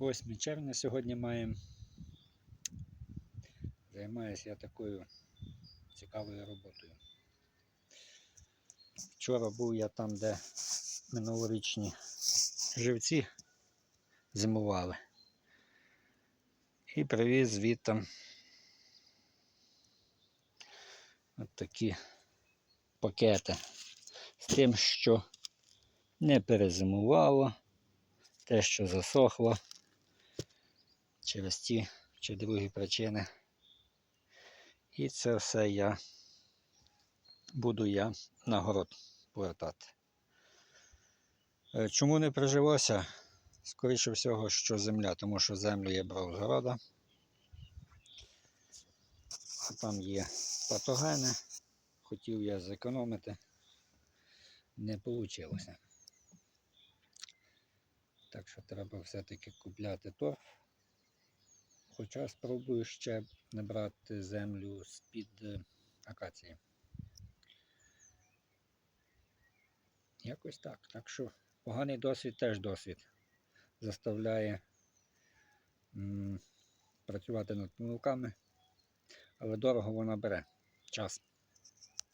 8 червня сьогодні маємо. Займаюся я такою цікавою роботою. Вчора був я там, де минулорічні живці зимували. І привіз звідти от такі пакети з тим, що не перезимувало, те, що засохло через ті чи другі причини. І це все я буду я на город повертати. Е, Чому не прижилося? Скоріше всього, що земля, тому що землю я брав з города. Там є патогени. Хотів я зекономити. Не вийшло. Так що треба все-таки купляти торф. Хоча спробую ще набрати землю з-під е, акації. Якось так. Так що поганий досвід теж досвід. Заставляє м, працювати над помилками, але дорого вона бере час.